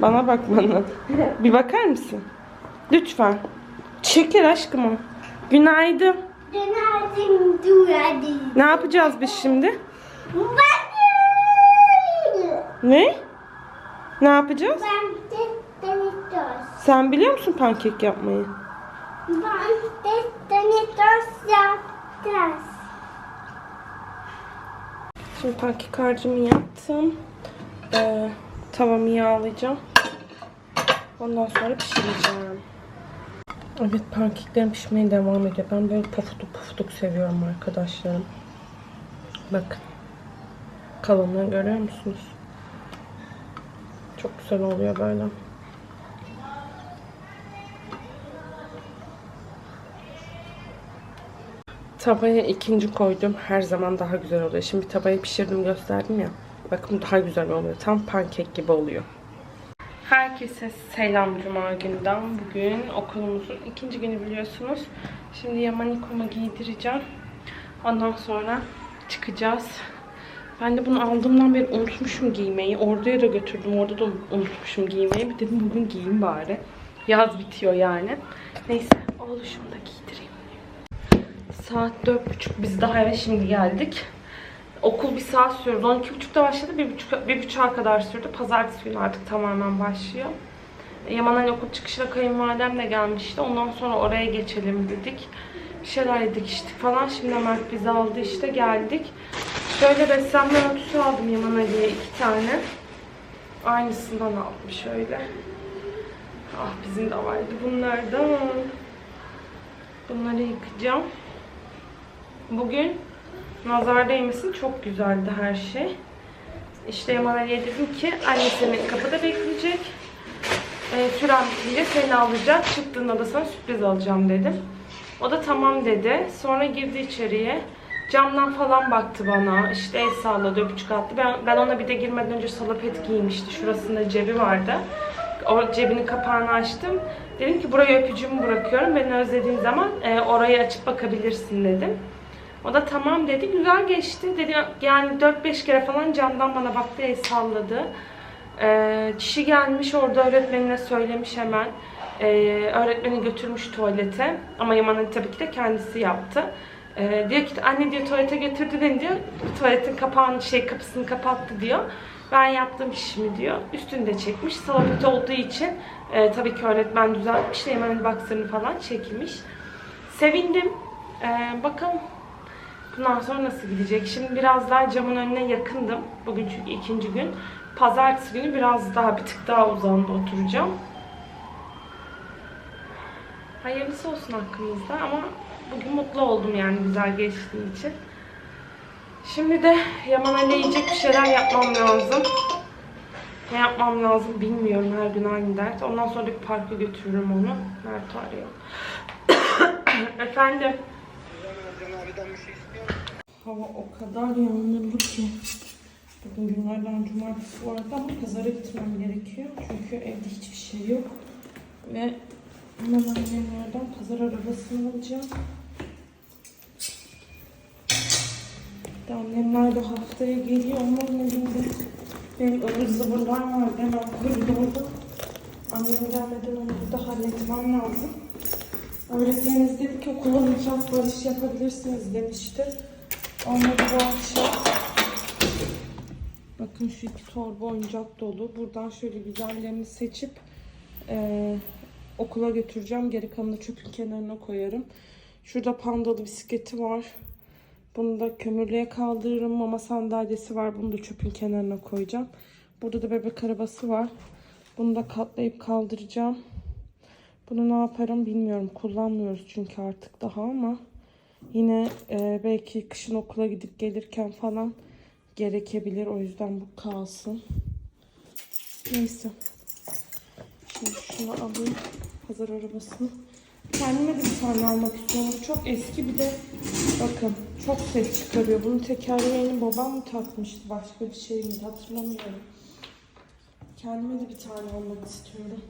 Bana bak bana. Bir bakar mısın? Lütfen. Şeker aşkım o. Günaydın. Günaydın Duradı. Ne yapacağız biz şimdi? Ne? Ne yapacağız? Ben Sen biliyor musun pankek yapmayı? Ben. Şimdi pankek harcımı yaptım. Ee, tavamı yağlayacağım. Ondan sonra pişireceğim. Evet pankeklerim pişmeye devam ediyor. Ben böyle pofuduk pofuduk seviyorum arkadaşlarım. Bakın. Kalınlığı görüyor musunuz? Çok güzel oluyor böyle. Tavaya ikinci koydum. Her zaman daha güzel oluyor. Şimdi tavayı pişirdim gösterdim ya. Bakın daha güzel oluyor. Tam pankek gibi oluyor. Herkese selam Cuma günden. Bugün okulumuzun ikinci günü biliyorsunuz. Şimdi Yamanikom'a giydireceğim. Ondan sonra çıkacağız. Ben de bunu aldığımdan beri unutmuşum giymeyi. Orduya da götürdüm. Orada da unutmuşum giymeyi. Bir dedim bugün giyeyim bari. Yaz bitiyor yani. Neyse oluşumu da giydireyim. Saat dört buçuk. Biz daha eve şimdi geldik. Okul bir saat sürdü. 12.30'da başladı. Bir, buçuk, bir buçuğa kadar sürdü. Pazartesi günü artık tamamen başlıyor. Yaman Ali okul çıkışına kayınvalidem de gelmişti. Ondan sonra oraya geçelim dedik. Bir şeyler yedik içtik falan. Şimdi Mert bizi aldı işte geldik. Şöyle beslenme notusu aldım Yaman Ali'ye iki tane. Aynısından aldım şöyle. Ah bizim de vardı bunlardan. Bunları yıkayacağım. Bugün nazar değmesin çok güzeldi her şey. İşte Ali'ye dedim ki anne seni kapıda bekleyecek. E, süren bitince seni alacak. Çıktığında da sana sürpriz alacağım dedim. O da tamam dedi. Sonra girdi içeriye. Camdan falan baktı bana. İşte el salladı, öpücük attı. Ben, ben ona bir de girmeden önce salapet giymişti. Şurasında cebi vardı. O cebinin kapağını açtım. Dedim ki buraya öpücüğümü bırakıyorum. Beni özlediğin zaman e, orayı açıp bakabilirsin dedim. O da tamam dedi. Güzel geçti. Dedi yani 4-5 kere falan camdan bana baktı, el salladı. Ee, kişi gelmiş orada öğretmenine söylemiş hemen. Ee, öğretmeni götürmüş tuvalete. Ama Yaman Ali tabii ki de kendisi yaptı. Ee, diyor ki anne diyor tuvalete götürdü beni diyor. Tuvaletin kapağını şey kapısını kapattı diyor. Ben yaptım işimi diyor. Üstünde çekmiş. Salapet olduğu için e, tabii ki öğretmen düzeltmiş de Yaman Ali boxer'ını falan çekmiş. Sevindim. Ee, bakalım Bundan sonra nasıl gidecek? Şimdi biraz daha camın önüne yakındım. Bugün çünkü ikinci gün. Pazartesi günü biraz daha bir tık daha uzağında oturacağım. Hayırlısı olsun hakkımızda ama bugün mutlu oldum yani güzel geçtiği için. Şimdi de Yaman Ali yiyecek bir şeyler yapmam lazım. Ne yapmam lazım bilmiyorum her gün aynı dert. Ondan sonra bir parka götürürüm onu. Mert arıyor. Efendim. Hava o kadar yağmurlu ki. Bugün günlerden cumartesi bu arada ama pazara gitmem gerekiyor. Çünkü evde hiçbir şey yok. Ve hemen annemlerden pazar arabasını alacağım. De annemler de haftaya geliyor. Onların elinde benim ıvır zıvırlar var. Hemen koridorda. Annem gelmeden onu da halletmem lazım. Öğretmenimiz dedi ki okula mutfak barış yapabilirsiniz demişti. Onları bu akşam bakın şu iki torba oyuncak dolu. Buradan şöyle güzellerini seçip eee, okula götüreceğim. Geri kalanını çöpün kenarına koyarım. Şurada pandalı bisikleti var. Bunu da kömürlüğe kaldırırım. Mama sandalyesi var. Bunu da çöpün kenarına koyacağım. Burada da bebek arabası var. Bunu da katlayıp kaldıracağım. Bunu ne yaparım bilmiyorum. Kullanmıyoruz çünkü artık daha ama yine e, belki kışın okula gidip gelirken falan gerekebilir. O yüzden bu kalsın. Neyse. Şimdi şunu alayım. Pazar arabasını. Kendime de bir tane almak istiyorum. Bu çok eski bir de bakın çok ses çıkarıyor. Bunun tekerleğini babam mı takmıştı? Başka bir şey miydi? Hatırlamıyorum. Kendime de bir tane almak istiyorum.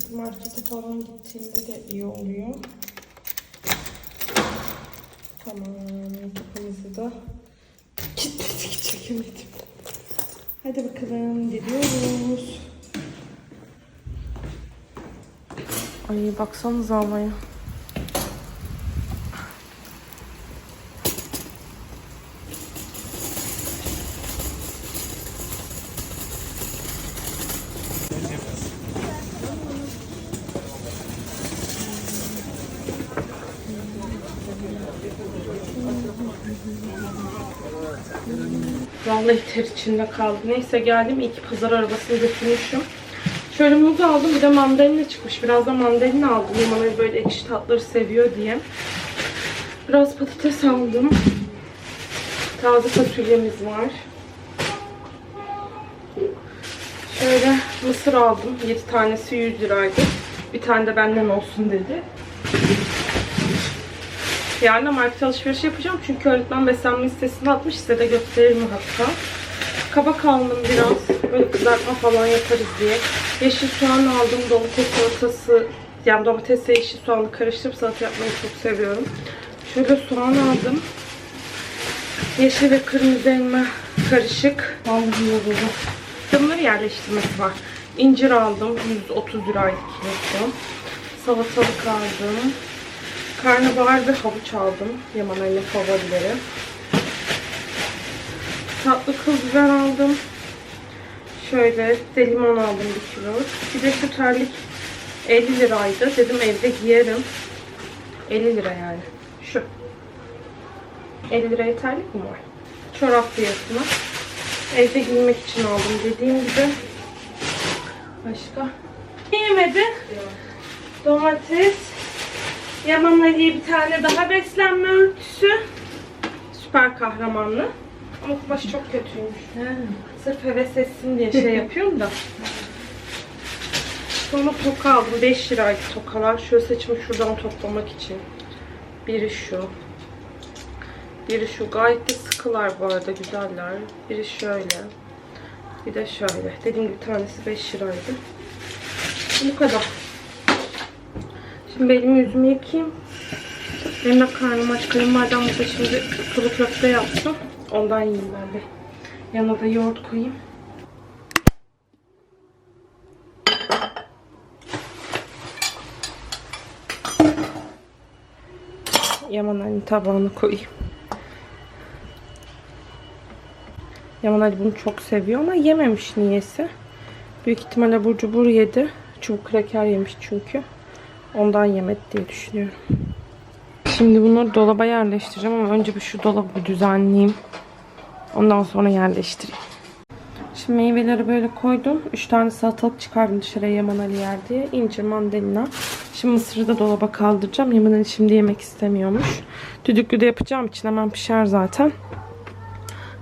Çünkü markete falan gittiğimde de iyi oluyor. Tamam. Kapımızı da kilitledik çekemedim. Hadi bakalım gidiyoruz. Ay baksanıza havaya. Vallahi ter içinde kaldı. Neyse geldim. İyi ki pazar arabasını götürmüşüm. Şöyle muz aldım. Bir de mandalina çıkmış. Biraz da mandalina aldım. Limonayı böyle ekşi tatları seviyor diye. Biraz patates aldım. Taze fasulyemiz var. Şöyle mısır aldım. 7 tanesi 100 liraydı. Bir tane de benden olsun dedi. Yarın da market alışveriş yapacağım. Çünkü öğretmen beslenme listesini atmış. Size de gösteririm hatta. Kabak aldım biraz. Böyle kızartma falan yaparız diye. Yeşil soğan aldım. Domates salatası. Yani domatesle yeşil soğanı karıştırıp salata yapmayı çok seviyorum. Şöyle soğan aldım. Yeşil ve kırmızı elma karışık. Vallahi yoruldum. Bunları yerleştirmesi var. İncir aldım. 130 liraydı kilosu. Salatalık aldım. Karnabahar ve havuç aldım. Yaman anne favorileri. Tatlı kıl biber aldım. Şöyle de limon aldım bir kilo. Bir de şu terlik 50 liraydı. Dedim evde giyerim. 50 lira yani. Şu. 50 liraya terlik mi var? Çorap fiyatına. Evde giymek için aldım dediğim gibi. Başka? Yemedi? Domates. Yaman Ali'ye bir tane daha beslenme örtüsü. Süper kahramanlı. Ama kumaşı çok kötüymüş. Sırf heves etsin diye şey yapıyorum da. Sonra toka aldım. 5 liraydı tokalar. Şöyle saçımı şuradan toplamak için. Biri şu. Biri şu. Gayet de sıkılar bu arada. Güzeller. Biri şöyle. Bir de şöyle. Dediğim gibi tanesi 5 liraydı. Bu kadar. Şimdi elimi yüzümü yıkayayım. Benim de karnım aç. Kayınvalidem burada şimdi sulu köfte yaptı. Ondan yiyeyim ben de. Yanına da yoğurt koyayım. Yaman Ali tabağına koyayım. Yaman Ali bunu çok seviyor ama yememiş niyeyse. Büyük ihtimalle abur cubur yedi. Çubuk kraker yemiş çünkü. Ondan yemedi diye düşünüyorum. Şimdi bunları dolaba yerleştireceğim ama önce bir şu dolabı düzenleyeyim. Ondan sonra yerleştireyim. Şimdi meyveleri böyle koydum. 3 tane salatalık çıkardım dışarıya Yaman Ali yer diye. İncir, mandalina. Şimdi mısırı da dolaba kaldıracağım. Yaman Ali şimdi yemek istemiyormuş. Düdüklü de yapacağım için hemen pişer zaten.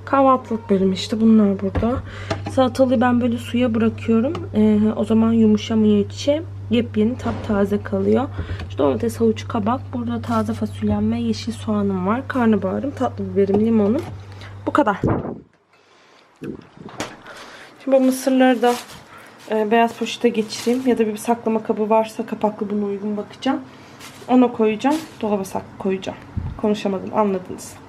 Kahvaltılık bölümü işte bunlar burada. Salatalığı ben böyle suya bırakıyorum. Ee, o zaman yumuşamıyor içi. Yepyeni taptaze kalıyor. İşte domates, havuç, kabak. Burada taze fasulyem ve yeşil soğanım var. Karnabaharım, tatlı biberim, limonum. Bu kadar. Şimdi bu mısırları da e, beyaz poşete geçireyim. Ya da bir saklama kabı varsa kapaklı buna uygun bakacağım. Ona koyacağım. Dolaba saklı koyacağım. Konuşamadım anladınız.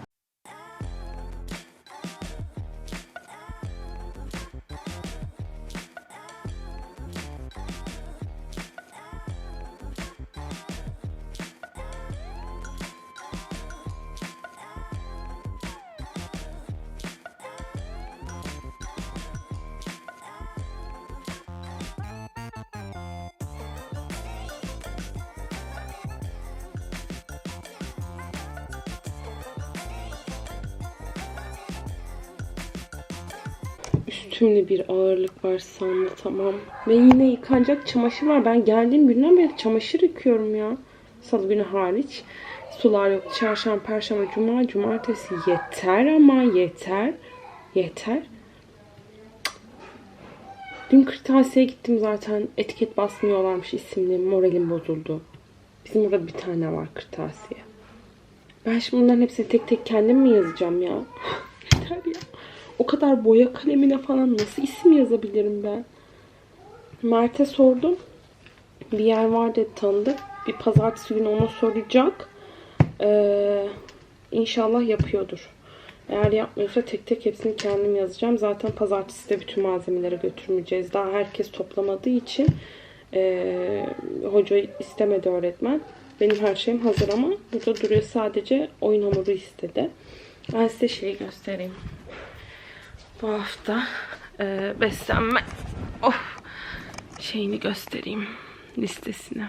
Üstümde bir ağırlık var sandı tamam. Ve yine yıkanacak çamaşır var. Ben geldiğim günden beri çamaşır yıkıyorum ya. Salı günü hariç. Sular yok. Çarşamba, perşembe, cuma, cumartesi. Yeter ama yeter. Yeter. Dün kırtasiye gittim zaten. Etiket basmıyorlarmış isimli. Moralim bozuldu. Bizim burada bir tane var kırtasiye. Ben şimdi bunların hepsini tek tek kendim mi yazacağım ya? Yeter ya. O kadar boya kalemine falan nasıl isim yazabilirim ben? Mert'e sordum. Bir yer var dedi tanıdık. Bir pazartesi günü ona soracak. Ee, inşallah yapıyordur. Eğer yapmıyorsa tek tek hepsini kendim yazacağım. Zaten pazartesi de bütün malzemeleri götürmeyeceğiz. Daha herkes toplamadığı için eee hoca istemedi öğretmen. Benim her şeyim hazır ama burada duruyor sadece oyun hamuru istedi. Ben size şeyi göstereyim. Bu hafta eee beslenme of, şeyini göstereyim listesini.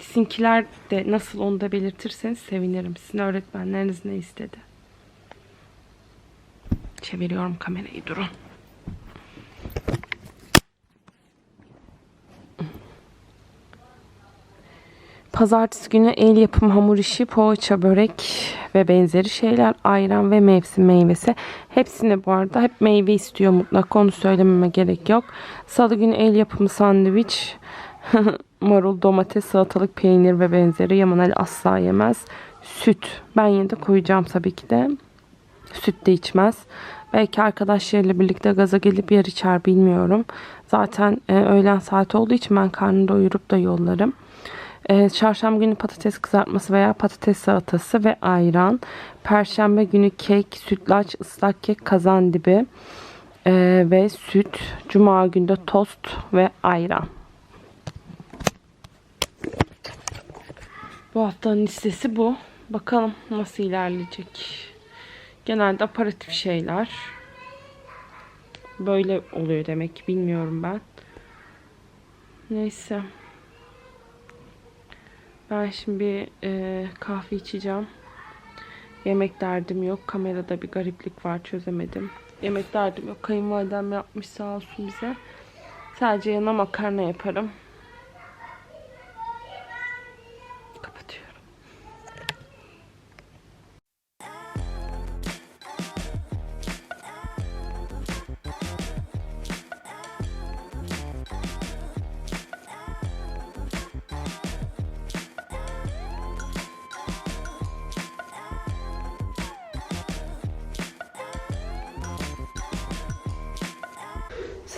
Sizinkiler de nasıl onu da belirtirseniz sevinirim. Sizin öğretmenleriniz ne istedi? Çeviriyorum kamerayı durun. Pazartesi günü el yapım hamur işi, poğaça, börek ve benzeri şeyler, ayran ve mevsim meyvesi. Hepsini bu arada hep meyve istiyor mutlaka onu söylememe gerek yok. Salı günü el yapımı sandviç, marul, domates, salatalık, peynir ve benzeri. Yaman Ali asla yemez. Süt. Ben yine de koyacağım tabii ki de. Süt de içmez. Belki arkadaşlarıyla birlikte gaza gelip yer içer bilmiyorum. Zaten e, öğlen saati olduğu için ben karnını doyurup da yollarım. E, çarşamba günü patates kızartması veya patates salatası ve ayran. Perşembe günü kek, sütlaç, ıslak kek, kazan dibi e, ve süt. Cuma günde tost ve ayran. Bu haftanın listesi bu. Bakalım nasıl ilerleyecek. Genelde aparatif şeyler. Böyle oluyor demek bilmiyorum ben. Neyse. Ben şimdi bir e, kahve içeceğim. Yemek derdim yok. Kamerada bir gariplik var çözemedim. Yemek derdim yok. Kayınvalidem yapmış sağ olsun bize. Sadece yanına makarna yaparım.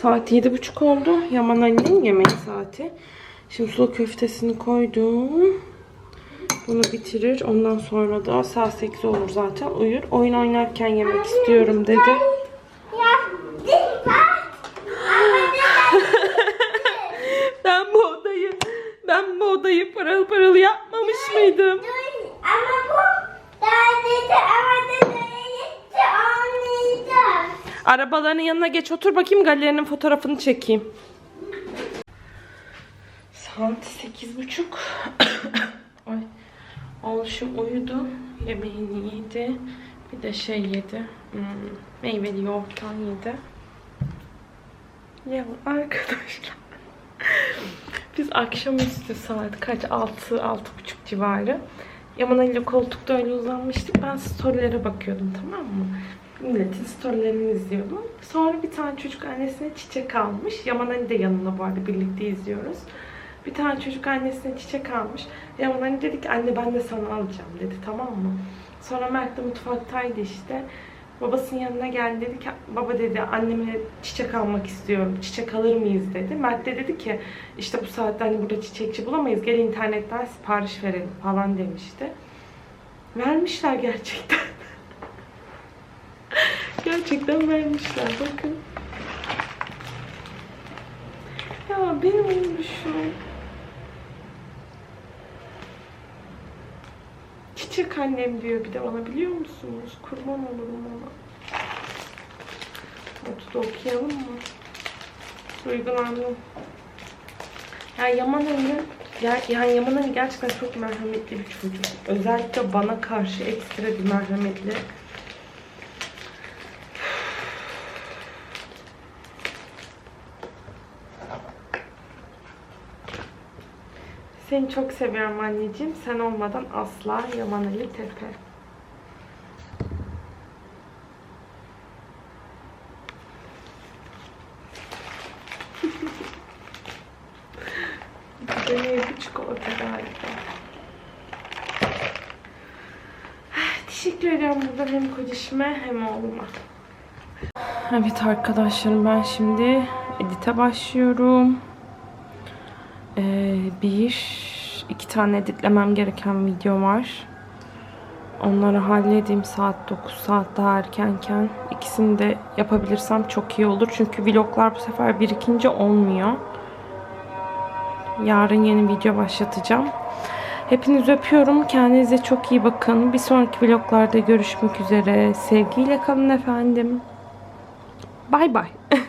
Saat yedi buçuk oldu. Yaman annenin yemek saati. Şimdi sulu köftesini koydum. Bunu bitirir. Ondan sonra da saat 8 olur zaten. Uyur. Oyun oynarken yemek istiyorum dedi. ben bu odayı ben bu odayı pırıl pırıl yapmamış mıydım? Ama bu sadece ama da böylece olmayacak. Arabaların yanına geç otur bakayım galerinin fotoğrafını çekeyim. Saat sekiz buçuk. Ay. Oğluşum uyudu. Yemeğini yedi. Bir de şey yedi. Hmm, meyveli yoğurttan yedi. Ya arkadaşlar. Biz akşamüstü saat kaç? 6 altı buçuk civarı. Yaman ile koltukta öyle uzanmıştık. Ben storylere bakıyordum tamam mı? Milletin storylerini izliyordum. Sonra bir tane çocuk annesine çiçek almış. Yaman Ali de yanında bu arada birlikte izliyoruz. Bir tane çocuk annesine çiçek almış. Yaman Ali dedi ki anne ben de sana alacağım dedi tamam mı? Sonra Mert de mutfaktaydı işte. Babasının yanına geldi dedi ki baba dedi anneme çiçek almak istiyorum. Çiçek alır mıyız dedi. Mert de dedi ki işte bu saatte hani burada çiçekçi bulamayız. Gel internetten sipariş verelim falan demişti. Vermişler gerçekten. Gerçekten vermişler bakın. Ya benim olmuşum. Çiçek annem diyor bir de bana biliyor musunuz? Kurban olurum ona. Notu da okuyalım mı? Duygulandım. Ya Yaman Ali, ya, yani Yaman Ali gerçekten çok merhametli bir çocuk. Özellikle bana karşı ekstra bir merhametli. Seni çok seviyorum anneciğim. Sen olmadan asla Yaman Ali Tepe. Deneye bir çikolata galiba. Teşekkür ediyorum buradan hem kocişime hem oğluma. Evet arkadaşlarım ben şimdi edite başlıyorum. Ee, bir, iki tane editlemem gereken video var. Onları halledeyim saat 9 saat daha erkenken. İkisini de yapabilirsem çok iyi olur. Çünkü vloglar bu sefer birikince olmuyor. Yarın yeni video başlatacağım. Hepinizi öpüyorum. Kendinize çok iyi bakın. Bir sonraki vloglarda görüşmek üzere. Sevgiyle kalın efendim. Bay bay.